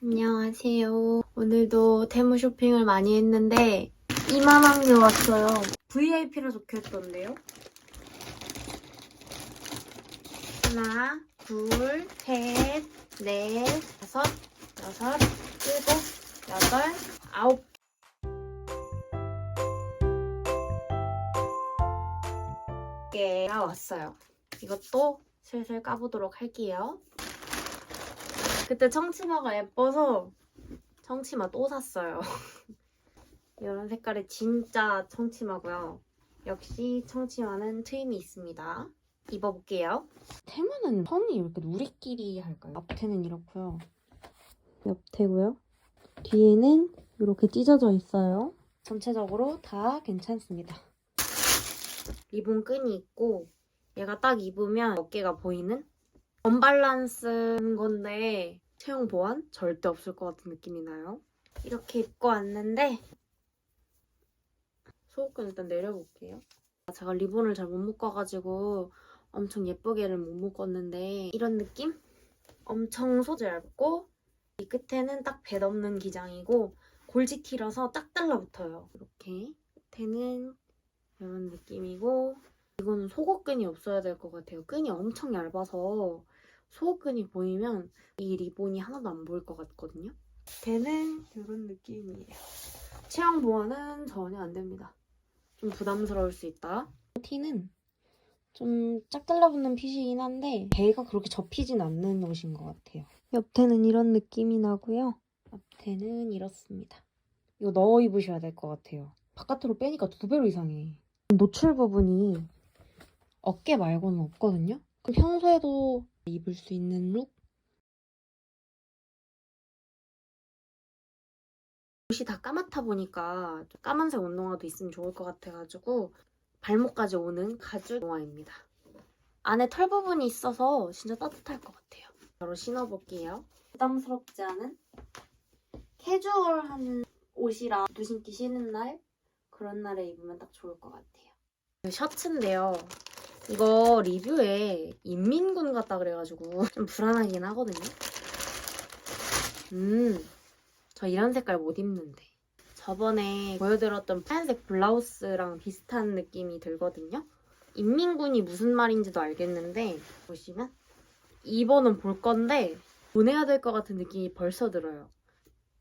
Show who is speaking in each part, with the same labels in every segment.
Speaker 1: 안녕하세요. 오늘도 테무 쇼핑을 많이 했는데 이만한 게 왔어요. VIP라 적혀 있던데요. 하나, 둘, 셋, 넷, 다섯, 여섯, 일곱, 여덟, 아홉 개가 왔어요. 이것도 슬슬 까보도록 할게요. 그때 청치마가 예뻐서 청치마 또 샀어요. 이런 색깔의 진짜 청치마고요. 역시 청치마는 트임이 있습니다. 입어볼게요. 테마는 선이 이렇게 우리끼리 할까요? 앞태는 이렇고요. 옆태고요. 뒤에는 이렇게 찢어져 있어요. 전체적으로 다 괜찮습니다. 리본 끈이 있고 얘가 딱 입으면 어깨가 보이는 언밸런스인 건데 체형 보완 절대 없을 것 같은 느낌이 나요. 이렇게 입고 왔는데 소옷끈 일단 내려볼게요. 제가 리본을 잘 못 묶어가지고 엄청 예쁘게를 못 묶었는데 이런 느낌? 엄청 소재 얇고 이 끝에는 딱 배 넘는 기장이고 골지티라서 딱 달라붙어요. 이렇게 끝에는 이런 느낌이고 이거는 속옷끈이 없어야 될 것 같아요. 끈이 엄청 얇아서 속옷끈이 보이면 이 리본이 하나도 안 보일 것 같거든요. 걔는 이런 느낌이에요. 체형 보완은 전혀 안 됩니다. 좀 부담스러울 수 있다. 티는 좀 짝 달라붙는 핏이긴 한데 배가 그렇게 접히진 않는 옷인 것 같아요. 옆태는 이런 느낌이 나고요. 앞태는 이렇습니다. 이거 넣어 입으셔야 될 것 같아요. 바깥으로 빼니까 두 배로 이상해. 노출 부분이 어깨 말고는 없거든요. 그럼 평소에도 입을 수 있는 룩? 옷이 다 까맣다 보니까 좀 까만색 운동화도 있으면 좋을 것 같아가지고 발목까지 오는 가죽 운동화입니다. 안에 털 부분이 있어서 진짜 따뜻할 것 같아요. 바로 신어볼게요. 부담스럽지 않은 캐주얼한 옷이라 두 신기 쉬는 날 그런 날에 입으면 딱 좋을 것 같아요. 셔츠인데요. 이거 리뷰에 인민군 같다 그래가지고 좀 불안하긴 하거든요. 음, 저 이런 색깔 못 입는데. 저번에 보여드렸던 파란색 블라우스랑 비슷한 느낌이 들거든요. 인민군이 무슨 말인지도 알겠는데 보시면 2번은 볼 건데 보내야 될 것 같은 느낌이 벌써 들어요.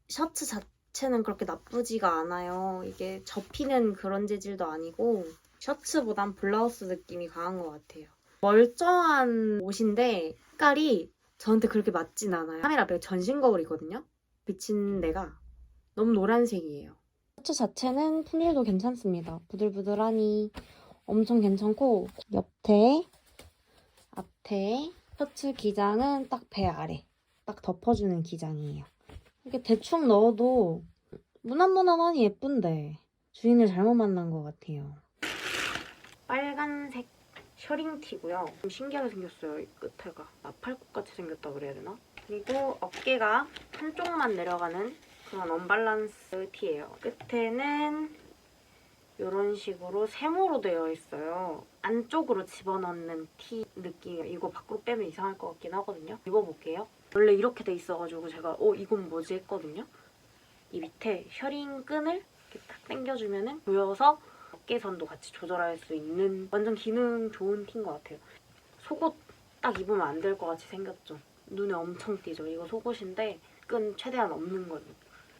Speaker 1: 셔츠 자체는 그렇게 나쁘지가 않아요. 이게 접히는 그런 재질도 아니고 셔츠보단 블라우스 느낌이 강한 것 같아요. 멀쩡한 옷인데 색깔이 저한테 그렇게 맞진 않아요. 카메라 앞에 전신 거울이거든요. 비친 데가 너무 노란색이에요. 셔츠 자체는 품질도 괜찮습니다. 부들부들하니 엄청 괜찮고 옆태, 앞태, 셔츠 기장은 딱 배 아래 딱 덮어주는 기장이에요. 이렇게 대충 넣어도 무난무난하니 예쁜데 주인을 잘못 만난 것 같아요. 빨간색 셔링티고요. 좀 신기하게 생겼어요. 이 끝에가 나팔꽃같이 생겼다 그래야 되나? 그리고 어깨가 한쪽만 내려가는 그런 언밸런스 티예요. 끝에는 이런 식으로 세모로 되어 있어요. 안쪽으로 집어넣는 티 느낌이에요. 이거 밖으로 빼면 이상할 것 같긴 하거든요. 입어볼게요. 원래 이렇게 돼 있어가지고 제가 어 이건 뭐지 했거든요. 이 밑에 셔링 끈을 이렇게 탁 당겨주면은 조여서 어깨선도 같이 조절할 수 있는 완전 기능 좋은 티인 것 같아요. 속옷 딱 입으면 안 될 것 같이 생겼죠. 눈에 엄청 띄죠. 이거 속옷인데 끈 최대한 없는 걸로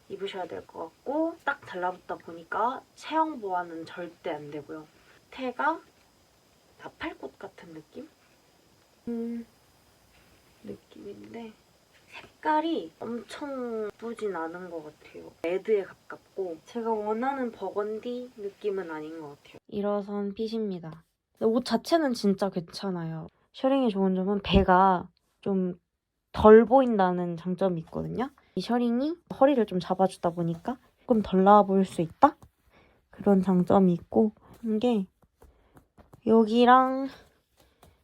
Speaker 1: 입으셔야 될 것 같고 딱 달라붙다 보니까 체형 보완은 절대 안 되고요. 태가 나팔꽃 같은 느낌? 음, 느낌인데 색깔이 엄청 예쁘진 않은 것 같아요. 레드에 가깝고 제가 원하는 버건디 느낌은 아닌 것 같아요. 일어선 핏입니다. 옷 자체는 진짜 괜찮아요. 셔링이 좋은 점은 배가 좀 덜 보인다는 장점이 있거든요. 이 셔링이 허리를 좀 잡아주다 보니까 조금 덜 나와 보일 수 있다? 그런 장점이 있고 이게 여기랑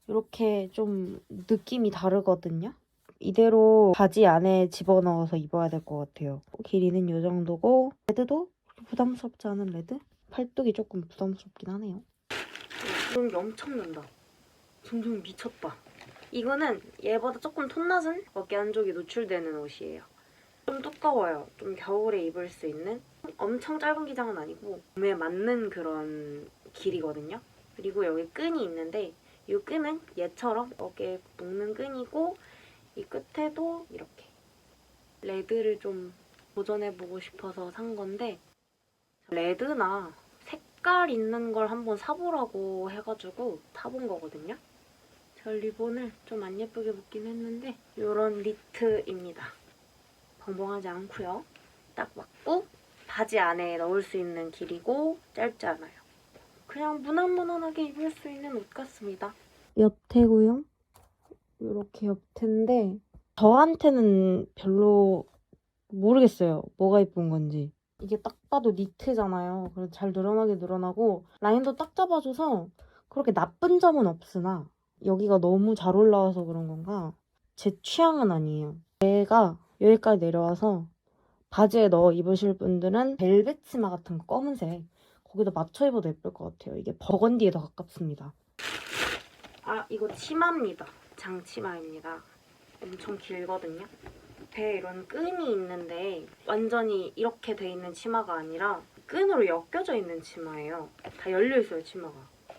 Speaker 1: 이렇게 좀 느낌이 다르거든요. 이대로 바지 안에 집어넣어서 입어야 될 것 같아요. 길이는 이 정도고 레드도 부담스럽지 않은 레드? 팔뚝이 조금 부담스럽긴 하네요. 이런 게 엄청 난다. 점점 미쳤다. 이거는 얘보다 조금 톤 낮은 어깨 한쪽이 노출되는 옷이에요. 좀 두꺼워요. 좀 겨울에 입을 수 있는 엄청 짧은 기장은 아니고 몸에 맞는 그런 길이거든요. 그리고 여기 끈이 있는데 이 끈은 얘처럼 어깨에 묶는 끈이고 이 끝에도 이렇게 레드를 좀 도전해보고 싶어서 산 건데 레드나 색깔 있는 걸 한번 사보라고 해가지고 사본 거거든요. 저 리본을 좀 안 예쁘게 묶긴 했는데 이런 니트입니다. 벙벙하지 않고요. 딱 맞고 바지 안에 넣을 수 있는 길이고 짧지 않아요. 그냥 무난무난하게 입을 수 있는 옷 같습니다. 옆태고요. 이렇게 옆태인데 저한테는 별로 모르겠어요. 뭐가 예쁜 건지. 이게 딱 봐도 니트잖아요. 그래서 잘 늘어나게 늘어나고 라인도 딱 잡아줘서 그렇게 나쁜 점은 없으나 여기가 너무 잘 올라와서 그런 건가 제 취향은 아니에요. 얘가 여기까지 내려와서 바지에 넣어 입으실 분들은 벨벳 치마 같은 거 검은색 거기다 맞춰 입어도 예쁠 것 같아요. 이게 버건디에 더 가깝습니다. 아 이거 치마입니다. 장치마입니다. 엄청 길거든요. 배에 이런 끈이 있는데 완전히 이렇게 돼 있는 치마가 아니라 끈으로 엮여져 있는 치마예요. 다 열려 있어요 치마가.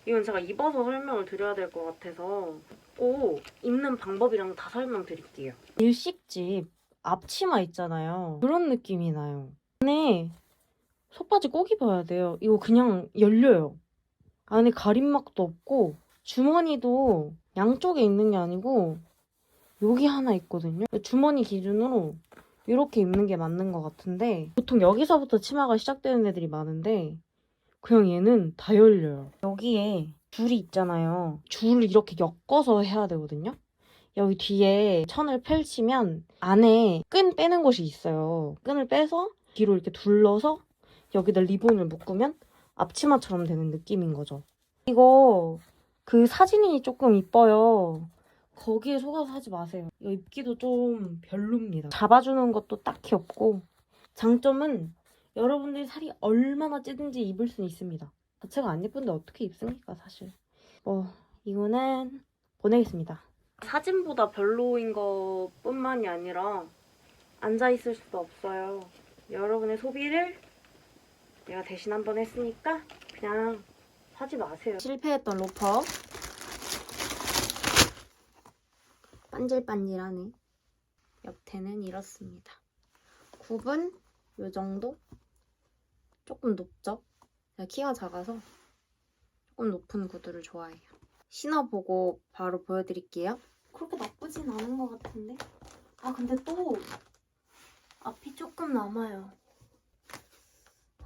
Speaker 1: 이건 제가 입어서 설명을 드려야 될 것 같아서 꼭 입는 방법이랑 다 설명드릴게요. 일식집 앞치마 있잖아요. 그런 느낌이 나요. 안에 속바지 꼭 입어야 돼요. 이거 그냥 열려요. 안에 가림막도 없고 주머니도 양쪽에 있는 게 아니고 여기 하나 있거든요. 주머니 기준으로 이렇게 입는 게 맞는 것 같은데 보통 여기서부터 치마가 시작되는 애들이 많은데 그냥 얘는 다 열려요. 여기에 줄이 있잖아요. 줄을 이렇게 엮어서 해야 되거든요. 여기 뒤에 천을 펼치면 안에 끈 빼는 곳이 있어요. 끈을 빼서 뒤로 이렇게 둘러서 여기다 리본을 묶으면 앞치마처럼 되는 느낌인 거죠. 이거 그 사진이 조금 이뻐요. 거기에 속아서 하지 마세요. 이거 입기도 좀 별로입니다. 잡아주는 것도 딱히 없고 장점은 여러분들이 살이 얼마나 찌든지 입을 수 있습니다. 자체가 안 예쁜데 어떻게 입습니까 사실. 뭐 이거는 보내겠습니다. 사진보다 별로인 것 뿐만이 아니라 앉아있을 수도 없어요. 여러분의 소비를 내가 대신 한번 했으니까 그냥 사지 마세요. 실패했던 로퍼. 반질반질하네. 옆태는 이렇습니다. 굽은 요 정도? 조금 높죠? 제가 키가 작아서 조금 높은 구두를 좋아해요. 신어보고 바로 보여드릴게요. 그렇게 나쁘진 않은 것 같은데? 아 근데 또 앞이 조금 남아요.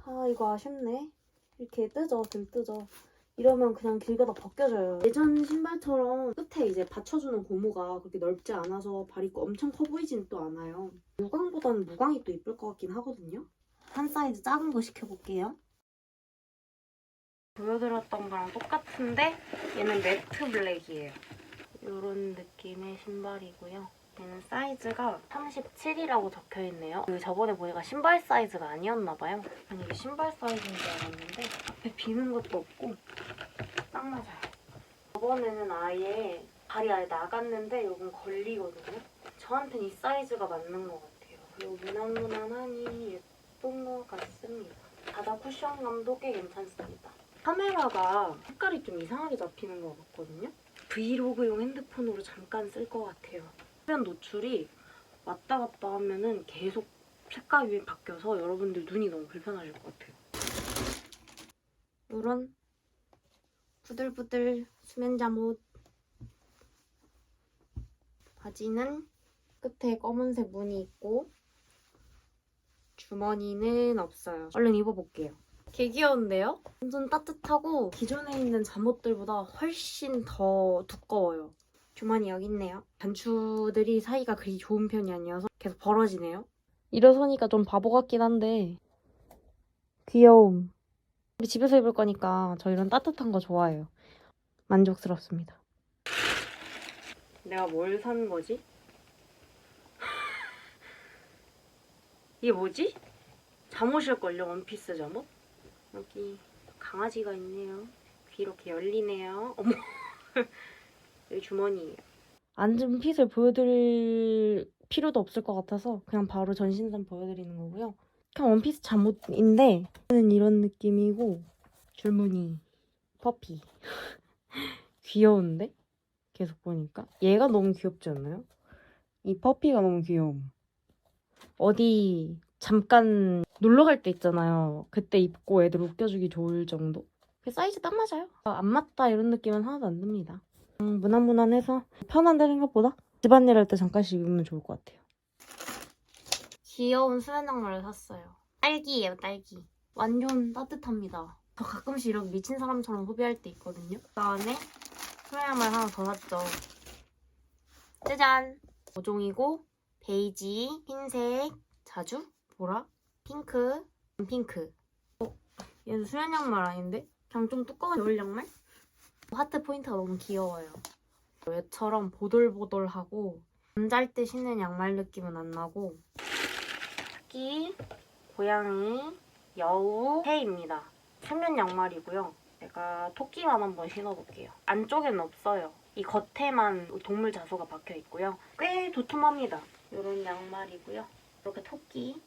Speaker 1: 아 이거 아쉽네. 이렇게 뜨죠? 등 뜨죠? 이러면 그냥 길 가다 벗겨져요. 예전 신발처럼 끝에 이제 받쳐주는 고무가 그렇게 넓지 않아서 발 입고 엄청 커 보이진 또 않아요. 무광보다는 무광이 또 이쁠 것 같긴 하거든요. 한 사이즈 작은 거 시켜볼게요. 보여드렸던 거랑 똑같은데 얘는 매트 블랙이에요. 이런 느낌의 신발이고요. 얘는 사이즈가 37이라고 적혀있네요. 그 저번에 보니까 신발 사이즈가 아니었나봐요. 아니 이게 신발 사이즈인 줄 알았는데 앞에 비는 것도 없고 딱 맞아요. 저번에는 아예 발이 아예 나갔는데 이건 걸리거든요. 저한테는 이 사이즈가 맞는 것 같아요. 그리고 무난무난하니 예쁜 것 같습니다. 바다 쿠션감도 꽤 괜찮습니다. 카메라가 색깔이 좀 이상하게 잡히는 것 같거든요. 브이로그용 핸드폰으로 잠깐 쓸 것 같아요. 화면 노출이 왔다 갔다 하면은 계속 색감이 바뀌어서 여러분들 눈이 너무 불편하실 것 같아요. 이런 부들부들 수면 잠옷 바지는 끝에 검은색 무늬 있고 주머니는 없어요. 얼른 입어볼게요. 개 귀여운데요? 완전 따뜻하고 기존에 있는 잠옷들보다 훨씬 더 두꺼워요. 주머니 여기 있네요. 단추들이 사이가 그리 좋은 편이 아니어서 계속 벌어지네요. 일어서니까 좀 바보 같긴 한데 귀여움. 우리 집에서 입을 거니까 저 이런 따뜻한 거 좋아해요. 만족스럽습니다. 내가 뭘 산 거지? 이게 뭐지? 잠옷일걸요, 원피스 잠옷? 여기 강아지가 있네요. 귀 이렇게 열리네요. 어머. 여기 주머니예요. 앉은 핏을 보여드릴 필요도 없을 것 같아서 그냥 바로 전신산 보여드리는 거고요. 그냥 원피스 잠옷인데 는 이런 느낌이고 줄무늬 퍼피 귀여운데? 계속 보니까 얘가 너무 귀엽지 않나요? 이 퍼피가 너무 귀여움. 어디 잠깐 놀러 갈 때 있잖아요. 그때 입고 애들 웃겨주기 좋을 정도? 그 사이즈 딱 맞아요. 아, 안 맞다 이런 느낌은 하나도 안 듭니다. 음, 무난무난해서 편한데 생각보다 집안일 할 때 잠깐씩 입으면 좋을 것 같아요. 귀여운 수면 양말을 샀어요. 딸기예요, 딸기. 완전 따뜻합니다. 저 가끔씩 이런 미친 사람처럼 소비할 때 있거든요. 그다음에 양말 하나 더 샀죠. 짜잔! 5종이고 베이지, 흰색, 자주, 보라, 핑크, 핑크. 어, 얘는 수면 양말 아닌데? 그냥 좀 두꺼운 겨울 양말? 하트 포인트가 너무 귀여워요. 얘처럼 보들보들하고 잠잘 때 신는 양말 느낌은 안 나고 토끼, 고양이, 여우, 새입니다. 수면 양말이고요. 제가 토끼만 한번 신어볼게요. 안쪽에는 없어요. 이 겉에만 동물 자수가 박혀 있고요. 꽤 도톰합니다. 이런 양말이고요. 이렇게 토끼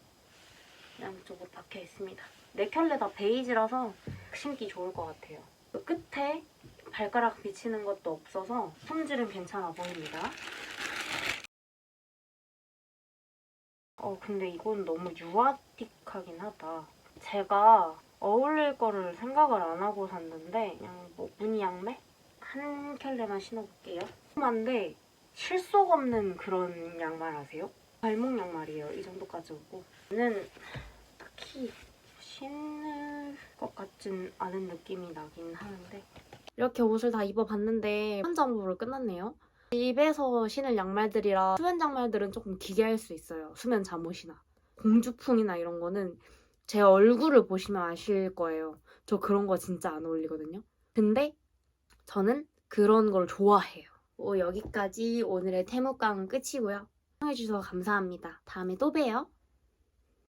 Speaker 1: 양쪽으로 박혀 있습니다. 네 켤레 다 베이지라서 신기 좋을 것 같아요. 그 끝에 발가락 비치는 것도 없어서 품질은 괜찮아 보입니다. 어 근데 이건 너무 유아틱하긴 하다. 제가 어울릴 거를 생각을 안 하고 샀는데 그냥 뭐 무늬 양말 한 켤레만 신어볼게요. 한데 실속 없는 그런 양말 아세요? 발목 양말이에요. 이 정도까지 오고 저는 딱히 신을 것 같진 않은 느낌이 나긴 하는데 이렇게 옷을 다 입어봤는데 잠옷으로 끝났네요. 집에서 신을 양말들이라 수면 양말들은 조금 기괴할 수 있어요. 수면 잠옷이나 공주풍이나 이런 거는 제 얼굴을 보시면 아실 거예요. 저 그런 거 진짜 안 어울리거든요. 근데 저는 그런 걸 좋아해요. 뭐 여기까지 오늘의 태무강 끝이고요. 시청해주셔서 감사합니다. 다음에 또 봬요.